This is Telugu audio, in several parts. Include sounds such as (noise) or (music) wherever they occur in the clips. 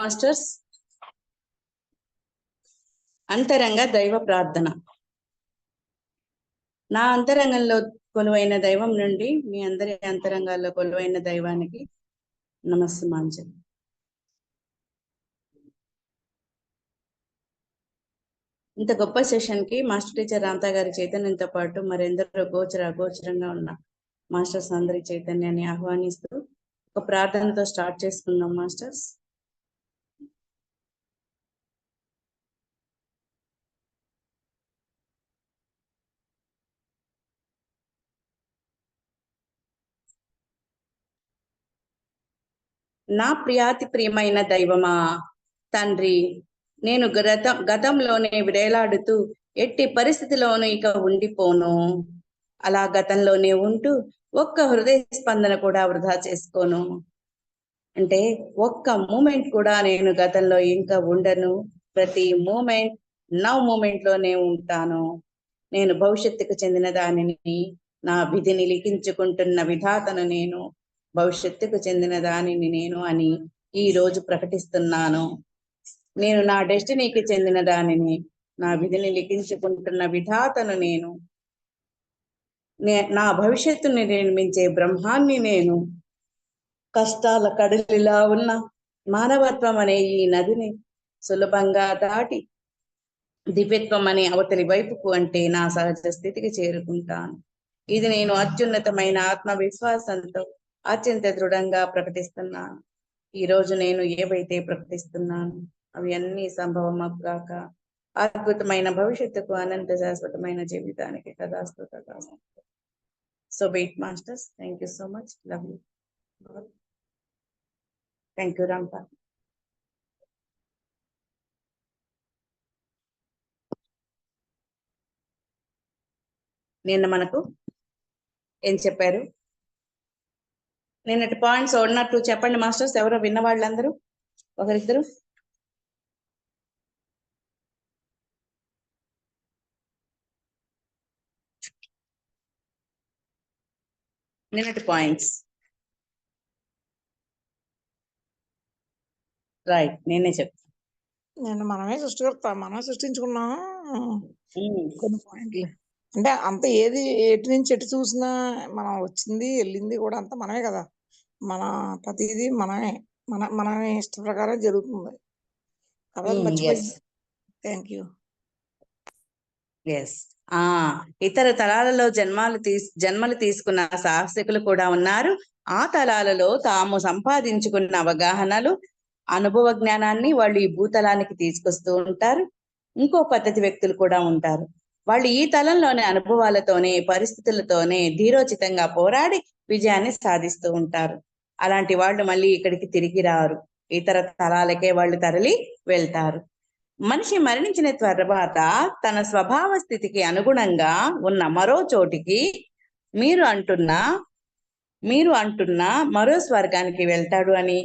మాస్టర్స్. అంతరంగ దైవ ప్రార్థన. నా అంతరంగంలో కొలువైన దైవం నుండి మీ అందరి అంతరంగాల్లో కొలువైన దైవానికి నమస్సుమాంజలి. ఇంత గొప్ప సెషన్కి మాస్టర్ టీచర్ రాంతా గారి చైతన్యంతో పాటు మరెందరో గోచర అగోచరంగా ఉన్న మాస్టర్స్ అందరి చైతన్యాన్ని ఆహ్వానిస్తూ ఒక ప్రార్థనతో స్టార్ట్ చేసుకుందాం మాస్టర్స్. నా ప్రియాతి ప్రియమైన దైవమా తండ్రి నేను గత గతంలోనే విడేలాడుతూ ఎట్టి పరిస్థితిలోనూ ఇక ఉండిపోను. అలా గతంలోనే ఉంటూ ఒక్క హృదయ స్పందన కూడా వృధా చేసుకోను. అంటే ఒక్క మూమెంట్ కూడా నేను గతంలో ఇంకా ఉండను. ప్రతి మూమెంట్ నవ్ మూమెంట్లోనే ఉంటాను. నేను భవిష్యత్తుకు చెందిన దానిని నా విధిని లిఖించుకుంటున్న విధాతను నేను భవిష్యత్తుకు చెందిన దానిని నేను అని ఈ రోజు ప్రకటిస్తున్నాను. నేను నా డెస్టినీకి చెందిన దానిని నా విధిని లిఖించుకుంటున్న విధాతను నేను. నా భవిష్యత్తుని నిర్మించే బ్రహ్మాన్ని నేను. కష్టాల కడలిలా ఉన్న మానవత్వం అనే ఈ నదిని సులభంగా దాటి దివ్యత్వం అనే అవతలి వైపుకు అంటే నా సహజ స్థితికి చేరుకుంటాను. ఇది నేను అత్యున్నతమైన ఆత్మవిశ్వాసంతో అత్యంత దృఢంగా ప్రకటిస్తున్నాను ఈ రోజు నేను ఏవైతే ప్రకటిస్తున్నాను అవి అన్ని సంభవమగాక అద్భుతమైన భవిష్యత్తుకు అనంత శాశ్వతమైన జీవితానికి కదాస్తు కదాస్తు so beat masters thank you so much love you thank you Rampa నిన్న మనకు ఏం చెప్పారు? నిన్నటి పాయింట్స్ ఉన్నట్టు చెప్పండి మాస్టర్స్. ఎవరో విన్న వాళ్ళందరూ ఒకరిద్దరు? నిన్నటి పాయింట్స్. రైట్ నేనే చెప్తాను నేను మనమే సృష్టికర్త మనమే సృష్టించుకున్నాం కొన్ని పాయింట్లు. అంటే అంత ఏది ఎటు నుంచి ఎటు చూసినా మనం వచ్చింది వెళ్ళింది కూడా అంతా మనమే కదా. మన ప్రతిదీ మనమే. మన మన ఇష్ట ప్రకారం జరుగుతుంది. కాబట్టి. థ్యాంక్ యూ ఎస్ ఆ ఇతర తలాలలో జన్మాలు తీస్ జన్మలు తీసుకున్న సాహసికులు కూడా ఉన్నారు. ఆ తలాలలో తాము సంపాదించుకున్న అవగాహనలు అనుభవ జ్ఞానాన్ని వాళ్ళు ఈ భూతలానికి తీసుకొస్తూ ఉంటారు. ఇంకో పద్ధతి వ్యక్తులు కూడా ఉంటారు. వాళ్ళు ఈ తలంలోని అనుభవాలతోనే పరిస్థితులతోనే ధీరోచితంగా పోరాడి విజయాన్ని సాధిస్తూ ఉంటారు. అలాంటి వాళ్ళు మళ్ళీ ఇక్కడికి తిరిగి రారు. ఇతర తలాలకే వాళ్ళు తరలి వెళ్తారు. మనిషి మరణించిన తర్వాత తన స్వభావ స్థితికి అనుగుణంగా ఉన్న మరో చోటికి మీరు అంటున్న మీరు అంటున్న మరో స్వర్గానికి వెళ్తాడు అని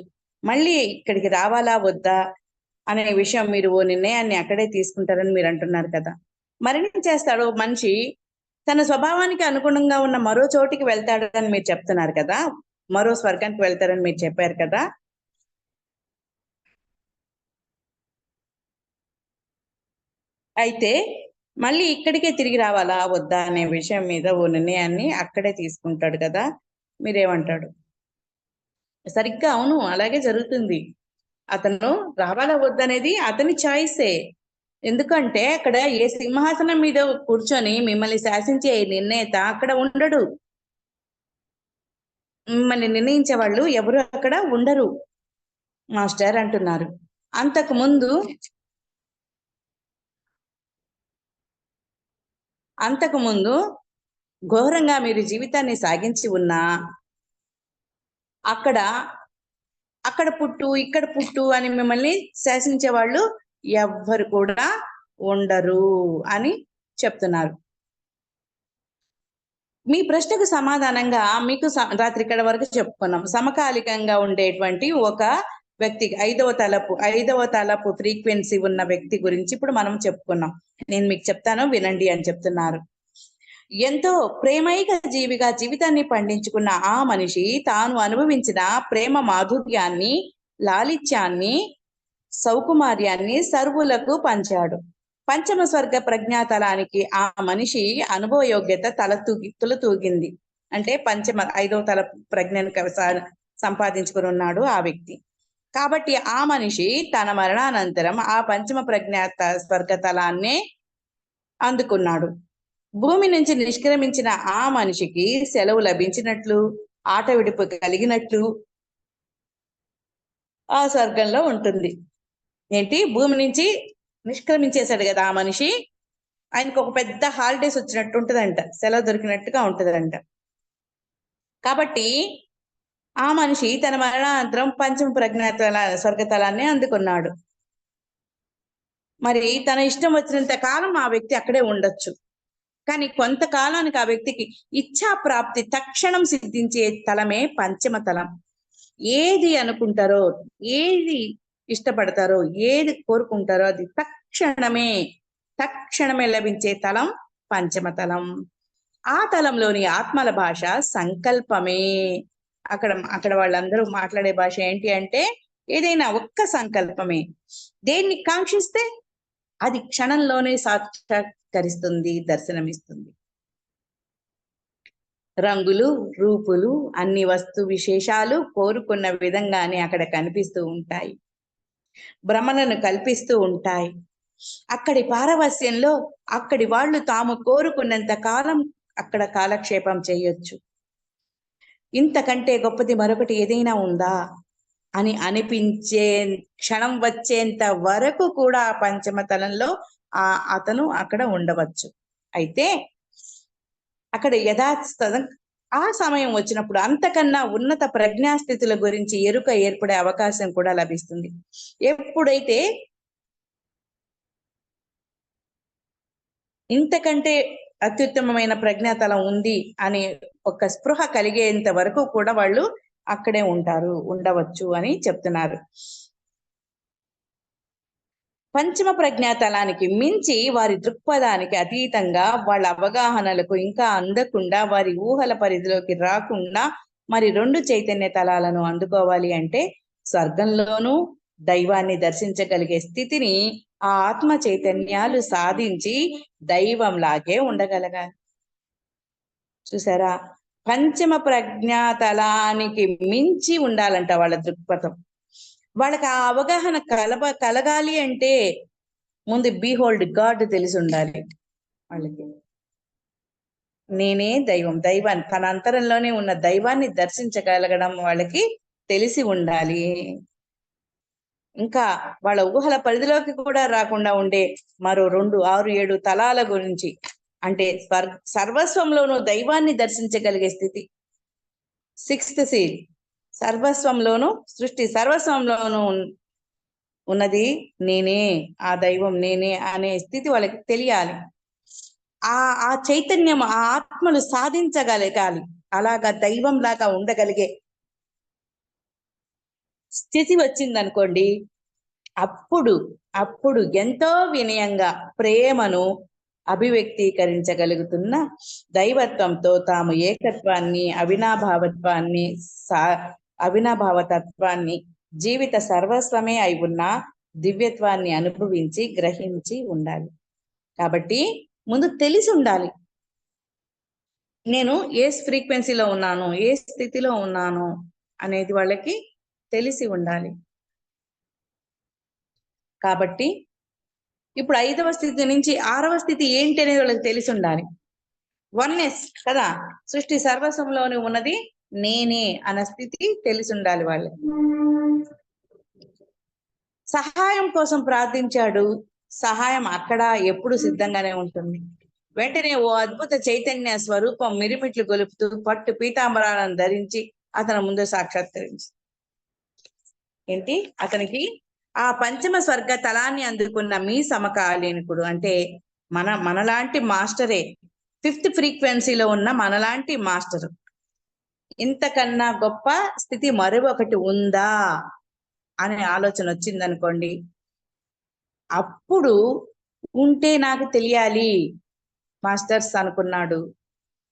మళ్ళీ ఇక్కడికి రావాలా వద్దా అనే విషయం మీరు ఓ నిర్ణయాన్ని అక్కడే తీసుకుంటారని మీరు అంటున్నారు కదా. మరణించేస్తాడు మనిషి తన స్వభావానికి అనుగుణంగా ఉన్న మరో చోటికి వెళ్తాడు అని మీరు చెప్తున్నారు కదా? మరో స్వర్గానికి వెళ్తారని మీరు చెప్పారు కదా? అయితే మళ్ళీ ఇక్కడికే తిరిగి రావాలా? వద్దా అనే విషయం మీద ఓ నిర్ణయాన్ని అక్కడే తీసుకుంటాడు కదా? మీరేమంటాడు సరిగ్గా అవును అలాగే జరుగుతుంది. అతను రావాలా? వద్దనేది అతని చాయిసే ఎందుకంటే అక్కడ ఏ సింహాసనం మీద కూర్చొని మిమ్మల్ని శాసించే నిర్ణేత అక్కడ ఉండడు. మిమ్మల్ని నిర్ణయించే వాళ్ళు ఎవరు అక్కడ ఉండరు. మాస్టర్ అంటున్నారు. అంతకు ముందు అంతకు ముందు ఘోరంగా మీరు జీవితాన్ని సాగించి ఉన్నా అక్కడ అక్కడ పుట్టు ఇక్కడ పుట్టు అని మిమ్మల్ని శాసించే వాళ్ళు ఎవ్వరు కూడా ఉండరు అని చెప్తున్నారు. మీ ప్రశ్నకు సమాధానంగా మీకు రాత్రి ఇక్కడ వరకు చెప్పుకున్నాం. సమకాలికంగా ఉండేటువంటి ఒక వ్యక్తి ఐదవ తలపు ఐదవ తలపు ఫ్రీక్వెన్సీ ఉన్న వ్యక్తి గురించి ఇప్పుడు మనం చెప్పుకున్నాం. నేను మీకు చెప్తాను వినండి అని చెప్తున్నారు. ఎంతో ప్రేమైక జీవిగా జీవితాన్ని పండించుకున్న ఆ మనిషి తాను అనుభవించిన ప్రేమ మాధుర్యాన్ని లాలిత్యాన్ని సౌకుమార్యాన్ని సర్వులకు పంచాడు. పంచమ స్వర్గ ప్రజ్ఞాతలానికి ఆ మనిషి అనుభవ యోగ్యత తల తూగి తులతూగింది అంటే పంచమ ఐదవ తల ప్రజ్ఞను సంపాదించుకుని ఉన్నాడు ఆ వ్యక్తి. కాబట్టి ఆ మనిషి తన మరణానంతరం ఆ పంచమ ప్రజ్ఞాత స్వర్గ తలాన్నే అందుకున్నాడు. భూమి నుంచి నిష్క్రమించిన ఆ మనిషికి సెలవు లభించినట్లు ఆట విడుపు కలిగినట్లు ఆ స్వర్గంలో ఉంటుంది. ఏంటి? భూమి నుంచి నిష్క్రమించేశాడు కదా ఆ మనిషి. ఆయనకు ఒక పెద్ద హాలిడేస్ వచ్చినట్టు ఉంటుందంట. సెలవు దొరికినట్టుగా ఉంటుందంట. కాబట్టి ఆ మనిషి తన మరణానంతరం పంచమ ప్రజ్ఞాతల స్వర్గతలాన్ని అందుకున్నాడు. మరి తన ఇష్టం వచ్చినంత కాలం ఆ వ్యక్తి అక్కడే ఉండొచ్చు. కానీ కొంతకాలానికి ఆ వ్యక్తికి ఇచ్ఛా ప్రాప్తి తక్షణం సిద్ధించే తలమే పంచమ తలం. ఏది అనుకుంటారో ఏది ఇష్టపడతారో ఏది కోరుకుంటారో అది తక్షణమే తక్షణమే లభించే తలం పంచమ తలం ఆ తలంలోని ఆత్మల భాష సంకల్పమే. అక్కడ అక్కడ వాళ్ళందరూ మాట్లాడే భాష ఏంటి అంటే ఏదైనా ఒక్క సంకల్పమే. దేన్ని కాంక్షిస్తే అది క్షణంలోనే సాక్షాత్కరిస్తుంది దర్శనమిస్తుంది. రంగులు రూపులు అన్ని వస్తు విశేషాలు కోరుకున్న విధంగానే అక్కడ కనిపిస్తూ ఉంటాయి. భ్రమలను కల్పిస్తూ ఉంటాయి. అక్కడి పారవస్యంలో అక్కడి వాళ్ళు తాము కోరుకున్నంత కాలం అక్కడ కాలక్షేపం చేయొచ్చు. ఇంతకంటే గొప్పది మరొకటి ఏదైనా ఉందా? అని అనిపించే క్షణం వచ్చేంత వరకు కూడా ఆ పంచమ తలంలో ఆ అతను అక్కడ ఉండవచ్చు. అయితే అక్కడ యథాస్థ ఆ సమయం వచ్చినప్పుడు అంతకన్నా ఉన్నత ప్రజ్ఞాస్థితుల గురించి ఎరుక ఏర్పడే అవకాశం కూడా లభిస్తుంది. ఎప్పుడైతే ఇంతకంటే అత్యుత్తమమైన ప్రజ్ఞాతలం ఉంది అనే ఒక స్పృహ కలిగేంత వరకు కూడా వాళ్ళు అక్కడే ఉంటారు ఉండవచ్చు అని చెప్తున్నారు. పంచమ ప్రజ్ఞాతలానికి మించి వారి దృక్పథానికి అతీతంగా వాళ్ళ అవగాహనలకు ఇంకా అందకుండా వారి ఊహల పరిధిలోకి రాకుండా మరి రెండు చైతన్య తలాలను అందుకోవాలి అంటే స్వర్గంలోనూ దైవాన్ని దర్శించగలిగే స్థితిని ఆ ఆత్మ చైతన్యాలు సాధించి దైవంలాగే ఉండగలగాలి చూసారా? పంచమ ప్రజ్ఞాతలానికి మించి ఉండాలంట వాళ్ళ దృక్పథం. వాళ్ళకి ఆ అవగాహన కలప కలగాలి అంటే ముందు బీహోల్డ్ గాడ్ తెలిసి ఉండాలి వాళ్ళకి. నేనే దైవం దైవాన్ని తన అంతరంలోనే ఉన్న దైవాన్ని దర్శించగలగడం వాళ్ళకి తెలిసి ఉండాలి. ఇంకా వాళ్ళ ఊహల పరిధిలోకి కూడా రాకుండా ఉండే మరో రెండు ఆరు ఏడు తలాల గురించి. అంటే సర్వస్వంలోనూ దైవాన్ని దర్శించగలిగే స్థితి. సిక్స్త్ సీల్ సర్వస్వంలోను సృష్టి సర్వస్వంలోను ఉన్- ఉన్నది నేనే ఆ దైవం నేనే అనే స్థితి వాళ్ళకి తెలియాలి. ఆ ఆ చైతన్యం ఆ ఆత్మలు సాధించగలగాలి. అలాగా దైవం లాగా ఉండగలిగే స్థితి వచ్చిందనుకోండి అప్పుడు అప్పుడు ఎంతో వినయంగా ప్రేమను అభివ్యక్తీకరించగలుగుతున్న దైవత్వంతో తాము ఏకత్వాన్ని అవినాభావత్వాన్ని సా అవినాభావ తత్వాన్ని జీవిత సర్వస్వమే అయి ఉన్న దివ్యత్వాన్ని అనుభవించి గ్రహించి ఉండాలి. కాబట్టి ముందు తెలిసి ఉండాలి. నేను ఏ ఫ్రీక్వెన్సీలో ఉన్నాను ఏ స్థితిలో ఉన్నాను అనేది వాళ్ళకి తెలిసి ఉండాలి. కాబట్టి ఇప్పుడు ఐదవ స్థితి నుంచి ఆరవ స్థితి ఏంటి అనేది వాళ్ళకి తెలిసి ఉండాలి. వన్నెస్ కదా సృష్టి సర్వస్వంలోని ఉన్నది నేనే అన్న స్థితి తెలిసి ఉండాలి వాళ్ళకి. సహాయం కోసం ప్రార్థించాడు. సహాయం అక్కడ ఎప్పుడు సిద్ధంగానే ఉంటుంది. వెంటనే ఓ అద్భుత చైతన్య స్వరూపం మిరిమిట్లు గొలుపుతూ పట్టు పీతాంబరాలను ధరించి అతని ముందు సాక్షాత్కరించి ఏంటి? అతనికి ఆ పంచమ స్వర్గ తలాన్ని అందుకున్న మీ సమకాలీనకుడు అంటే మన మనలాంటి మాస్టరే. ఫిఫ్త్ ఫ్రీక్వెన్సీలో ఉన్న మనలాంటి మాస్టర్. ఇంతకన్నా గొప్ప స్థితి మరొకటి ఉందా? అనే ఆలోచన వచ్చిందనుకోండి. అప్పుడు ఉంటే నాకు తెలియాలి. మాస్టర్స్ అనుకున్నాడు.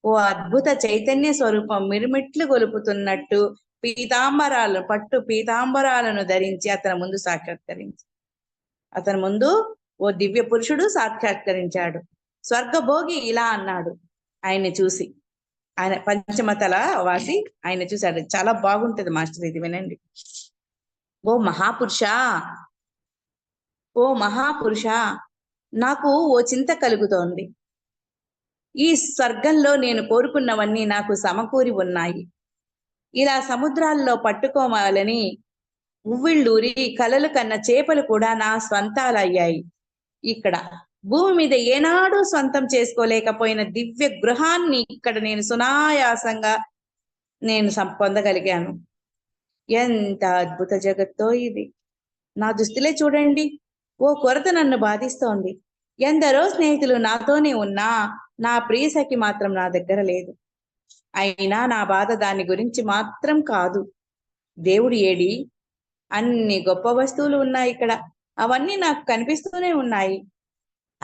ఓ అద్భుత చైతన్య స్వరూపం మిరుమిట్లు గొలుపుతున్నట్టు పీతాంబరాలను పట్టు పీతాంబరాలను ధరించి అతని ముందు సాక్షాత్కరించి అతని ముందు ఓ దివ్య పురుషుడు సాక్షాత్కరించాడు. స్వర్గభోగి ఇలా అన్నాడు. ఆయన్ని చూసి ఆయన పంచమతల వాసి ఆయన చూశాడు చాలా బాగుంటది మాస్టర్ ఇది వినండి. ఓ మహాపురుష ఓ మహాపురుష నాకు ఓ చింత కలుగుతోంది. ఈ స్వర్గంలో నేను కోరుకున్నవన్నీ నాకు సమకూరి ఉన్నాయి. ఇలా సముద్రాల్లో పట్టుకోవాలని ఉవ్విళ్ళూరి కలలు కన్న చేపలు కూడా నా స్వంతాలయ్యాయి. ఇక్కడ భూమి మీద ఏనాడు సొంతం చేసుకోలేకపోయిన దివ్య గృహాన్ని ఇక్కడ నేను సునాయాసంగా నేను సం- పొందగలిగాను. ఎంత అద్భుత జగత్తో ఇది. నా దుస్తులే చూడండి. ఓ కొరత నన్ను బాధిస్తోంది. ఎందరో స్నేహితులు నాతోనే ఉన్నా నా ప్రియసఖి మాత్రం నా దగ్గర లేదు. అయినా నా బాధ దాని గురించి మాత్రం కాదు. దేవుడు ఏడి? అన్ని గొప్ప వస్తువులు ఉన్నాయి ఇక్కడ. అవన్నీ నాకు కనిపిస్తూనే ఉన్నాయి.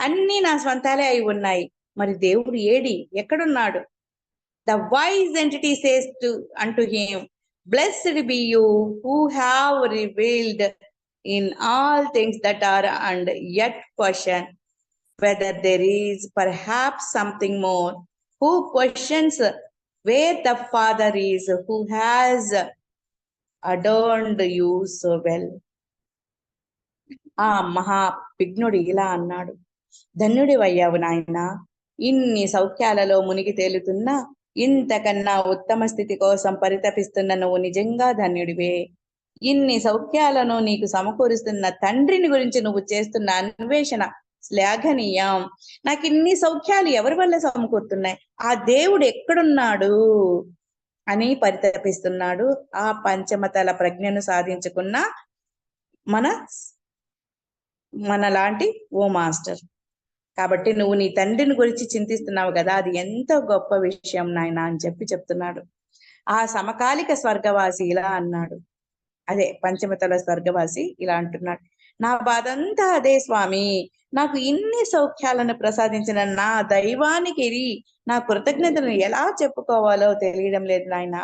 అన్ని నా స్వంతాలే అయి ఉన్నాయి. మరి దేవుడు ఏడి? ఎక్కడున్నాడు? The wise entity says to unto him blessed be you who have revealed in all things that are and yet question whether there is per perhaps something more who questions where the father is who has adorned you so well ఆ మహా పిగ్నుడు ఇలా అన్నాడు. ధన్యుడి అయ్యావు నాయన. ఇన్ని సౌఖ్యాలలో మునిగి తేలుతున్నా ఇంతకన్నా ఉత్తమ స్థితి కోసం పరితపిస్తున్న నువ్వు నిజంగా ధన్యుడివే. ఇన్ని సౌఖ్యాలను నీకు సమకూరుస్తున్న తండ్రిని గురించి నువ్వు చేస్తున్న అన్వేషణ శ్లాఘనీయం. నాకు ఇన్ని సౌఖ్యాలు ఎవరి వల్ల సమకూరుతున్నాయి? ఆ దేవుడు ఎక్కడున్నాడు? అని పరితపిస్తున్నాడు. ఆ పంచమతల ప్రజ్ఞను సాధించుకున్న మన మన లాంటి ఓ మాస్టర్. కాబట్టి నువ్వు నీ తండ్రిని గురించి చింతిస్తున్నావు కదా అది ఎంతో గొప్ప విషయం నాయన అని చెప్పి చెప్తున్నాడు. ఆ సమకాలిక స్వర్గవాసి ఇలా అన్నాడు. అదే పంచమతల స్వర్గవాసి ఇలా అంటున్నాడు. నా బాధంతా అదే స్వామి నాకు ఇన్ని సౌఖ్యాలను ప్రసాదించిన నా దైవానికి నా కృతజ్ఞతను ఎలా చెప్పుకోవాలో తెలియడం లేదు నాయన.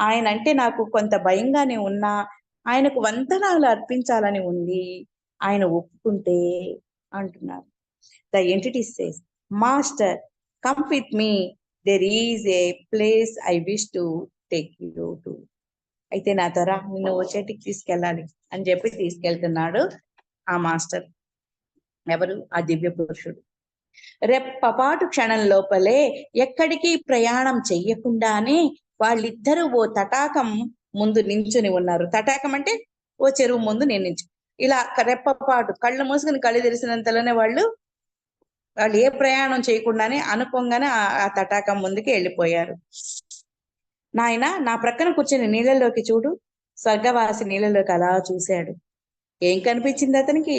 ఆయన అంటే నాకు కొంత భయంగానే ఉన్నా ఆయనకు వంతనాలు అర్పించాలని ఉంది. ఆయన ఒప్పుకుంటే అంటున్నారు the entity says master come with me there is a place I wish to take you to అయితే నా త్వర నిన్ను ఓ తీసుకెళ్ళాలి అని చెప్పి తీసుకెళ్తున్నాడు ఆ మాస్టర్. ఎవరు? ఆ దివ్య పురుషుడు. రెప్పపాటు క్షణం లోపలే ఎక్కడికి ప్రయాణం చెయ్యకుండానే వాళ్ళిద్దరూ ఓ తటాకం ముందు నించుని ఉన్నారు. తటాకం అంటే ఓ చెరువు ముందు నేను ఇలా రెప్పపాటు కళ్ళు మూసుకుని కళ్ళు తెరిసినంతలోనే వాళ్ళు వాళ్ళు ఏ ప్రయాణం చేయకుండానే అనుకోగానే ఆ తటాకం ముందుకి వెళ్ళిపోయారు. నాయన నా ప్రక్కన కూర్చొని నీళ్ళలోకి చూడు. స్వర్గవాసి నీళ్ళలోకి అలా చూశాడు. ఏం కనిపించింది అతనికి?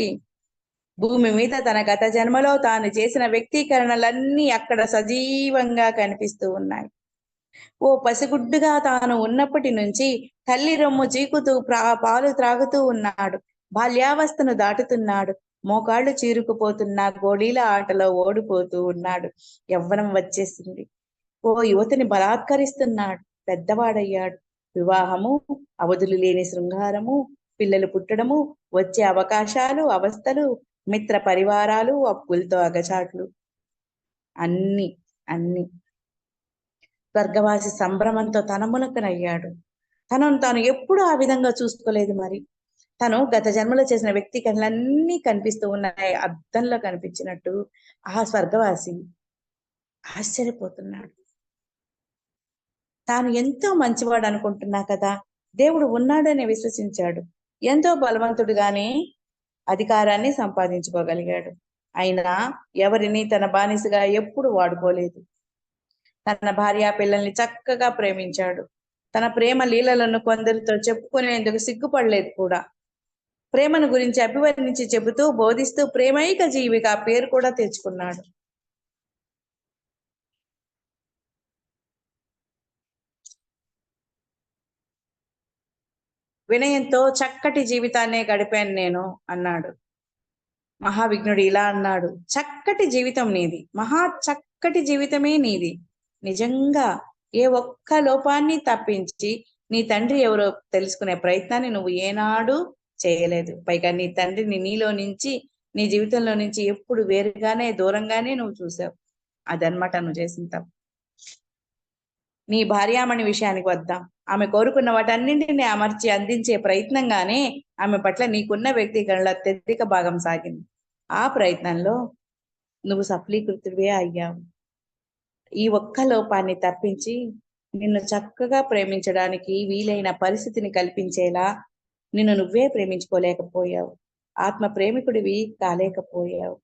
భూమి మీద తన గత జన్మలో తాను చేసిన వ్యక్తీకరణలన్నీ అక్కడ సజీవంగా కనిపిస్తూ ఉన్నాయి. ఓ పసిగుడ్డుగా తాను ఉన్నప్పటి నుంచి తల్లి రొమ్ము చీకుతూ పాలు త్రాగుతూ ఉన్నాడు. బాల్యావస్థను దాటుతున్నాడు. మోకాళ్ళు చీరుకుపోతున్న గోళీల ఆటలో ఓడిపోతూ ఉన్నాడు. యవ్వనం వచ్చేసింది. ఓ యువతిని బలాత్కరిస్తున్నాడు. పెద్దవాడయ్యాడు. వివాహము అవధులు లేని శృంగారము పిల్లలు పుట్టడము వచ్చే అవకాశాలు అవస్థలు మిత్ర పరివారాలు అప్పులతో అగచాట్లు. అన్ని అన్ని. స్వర్గవాసి సంభ్రమంతో తనమునకనయ్యాడు తనను తాను ఎప్పుడు ఆ విధంగా చూసుకోలేదు మరి. తను గత జన్మలో చేసిన వ్యక్తి కళ్ళన్నీ కనిపిస్తూ ఉన్నాయి. అద్దంలో కనిపించినట్టు ఆ స్వర్గవాసి ఆశ్చర్యపోతున్నాడు. తాను ఎంతో మంచివాడు అనుకుంటున్నా కదా దేవుడు ఉన్నాడని విశ్వసించాడు. ఎంతో బలవంతుడుగానే అధికారాన్ని సంపాదించుకోగలిగాడు. అయినా ఎవరిని తన బానిసగా ఎప్పుడు వాడుకోలేదు. తన భార్య పిల్లల్ని చక్కగా ప్రేమించాడు. తన ప్రేమ లీలలను కొందరితో చెప్పుకునేందుకు సిగ్గుపడలేదు కూడా. ప్రేమను గురించి అభివర్ణించి చెబుతూ బోధిస్తూ ప్రేమైక జీవిగా పేరు కూడా తెచ్చుకున్నాడు. వినయంతో చక్కటి జీవితాన్నే గడిపాను నేను అన్నాడు. మహావిఘ్నుడు ఇలా అన్నాడు చక్కటి జీవితం నీది మహా చక్కటి జీవితమే నీది. నిజంగా ఏ ఒక్క లోపాన్ని తప్పించి నీ తండ్రి ఎవరో తెలుసుకునే ప్రయత్నాన్ని నువ్వు ఏనాడు చేయలేదు. పైగా నీ తండ్రిని నీలో నుంచి నీ జీవితంలో నుంచి ఎప్పుడు వేరుగానే దూరంగానే నువ్వు చూసావు. అదనమాట నువ్వు చేసిన తప్పు. నీ భార్యామణి విషయానికి వద్దాం. ఆమె కోరుకున్న వాటన్నింటినీ అమర్చి అందించే ప్రయత్నంగానే ఆమె పట్ల నీకున్న వ్యక్తీకరణలో అత్యధిక భాగం సాగింది. ఆ ప్రయత్నంలో నువ్వు సఫలీకృతుడివే అయ్యావు. ఈ ఒక్క లోపాన్ని తప్పించి నిన్ను చక్కగా ప్రేమించడానికి వీలైన పరిస్థితిని కల్పించేలా నిన్ను నువ్వే ప్రేమించుకోలేకపోయావు. ఆత్మ ప్రేమికుడివి కాలేకపోయావు.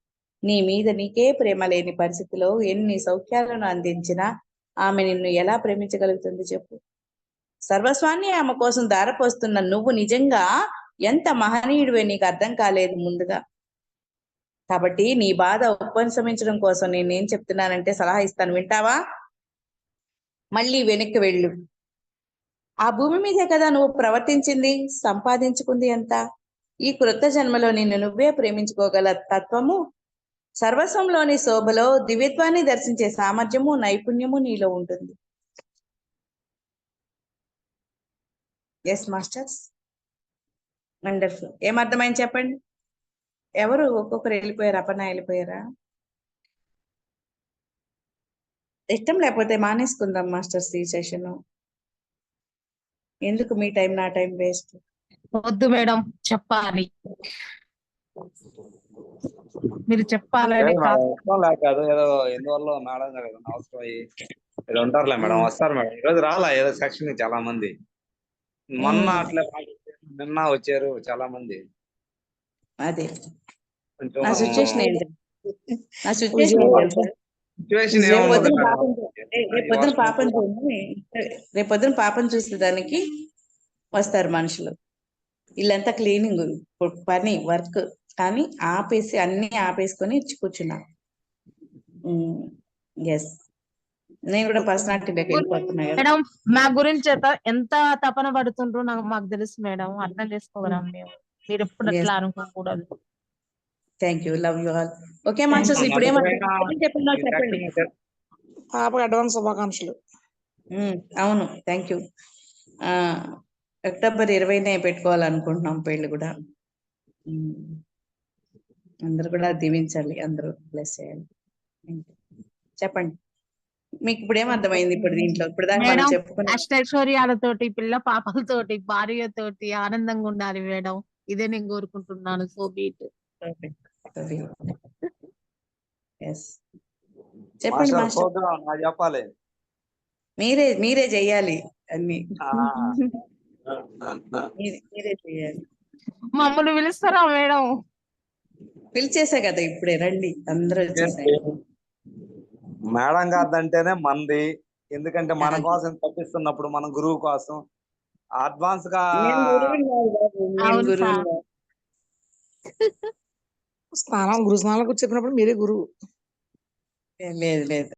నీ మీద నీకే ప్రేమ లేని పరిస్థితిలో ఎన్ని సౌఖ్యాలను అందించినా ఆమె నిన్ను ఎలా ప్రేమించగలుగుతుంది చెప్పు. సర్వస్వాన్ని ఆమె కోసం దారపోస్తున్న నువ్వు నిజంగా ఎంత మహనీయుడివే నీకు అర్థం కాలేదు ముందుగా. కాబట్టి నీ బాధ ఉపశమించడం కోసం నేను ఏం చెప్తున్నానంటే సలహా ఇస్తాను. వింటావా? మళ్ళీ వెనక్కి వెళ్ళు. ఆ భూమి మీదే కదా నువ్వు ప్రవర్తించింది సంపాదించుకుంది ఎంత ఈ కృత జన్మలో నిన్ను నువ్వే ప్రేమించుకోగల తత్వము? సర్వస్వంలోని శోభలో దివ్యత్వాన్ని దర్శించే సామర్థ్యము నైపుణ్యము నీలో ఉంటుంది. ఎస్ మాస్టర్స్ వండర్ఫుల్ ఏమర్థమైంది చెప్పండి? ఎవరు ఒక్కొక్కరు వెళ్ళిపోయారు? అపన వెళ్ళిపోయారా? ఇష్టం లేకపోతే మానేసుకుందాం మాస్టర్స్ ఈ సెషన్ ఎందుకు మీ టైం నా టైం వేస్ట్? వద్దు మేడం చెప్పాలి. మీరు చెప్పాలని కాదు. ఏదో ఎందువల్ల మేడం గారు అవసరం అయ్యి ఏదో ఉంటారులే మేడం వస్తారు మేడం. ఈ రోజు రాలా ఏదో సెక్షన్ చాలా మంది. మొన్న. అట్లా నిన్న వచ్చారు చాలా మంది. అదే. నా సిచ్యువేషన్ ఏంటి? నా సిచ్యువేషన్ సిచ్యువేషన్ రేపు ఏముంది పొద్దున మేడం? పాపం రేపు పొద్దున పాపం చూసి చూసేదానికి వస్తారు మనుషులు. ఇల్లంతా క్లీనింగ్ పని వర్క్. కానీ ఆపేసి అన్ని ఆపేసుకొని కూర్చున్నా. ఎస్ నేను కూడా పర్సనాలిటీలోకి వెళ్ళిపోతున్నా మా గురించి ఎంత- ఎంత తపన పడుతుండ్రో నాకు మాకు తెలుసు మేడం. అర్థం చేసుకోగలం మేము. మీరు ఎప్పుడు. అట్లా అనుకోకూడదు. Thank you love you all okay masters ఇప్పుడు ఏమంటారు చెప్పండి చెప్పండి. పాపకి అడ్వాన్స్ శుభాకాంక్షలు. అవును. థ్యాంక్ యూ అక్టోబర్ ఇరవైనే పెట్టుకోవాలనుకుంటున్నాం పెళ్ళి కూడా. అందరూ కూడా దీవించాలి. అందరూ బ్లెస్ చేయాలి. చెప్పండి. మీకు ఇప్పుడు ఏం అర్థమైంది ఇప్పుడు దీంట్లో? ఇప్పుడు చెప్పుకున్నాం అష్టైశ్వర్యాలతోటి పిల్ల పాపలతోటి భార్యతోటి ఆనందంగా ఉండాలి మేడం. ఇదే నేను కోరుకుంటున్నాను. సో బీట్ చెప్పండి చెప్పాలి మీరే మీరే చెయ్యాలి అన్ని ఆ. మీరే- చెయ్యాలి మమ్మల్ని పిలుస్తారా మేడం పిలిచేసా కదా ఇప్పుడే రండి అందరూ మేడం గారిది అంటేనే మంది. ఎందుకంటే మన కోసం తప్పిస్తున్నప్పుడు మన గురువు కోసం. అడ్వాన్స్గా (laughs) స్నానం గురువుని స్నానం గురు స్నానాలకు చెప్పినప్పుడు మీరే గురువు. లేదు లేదు.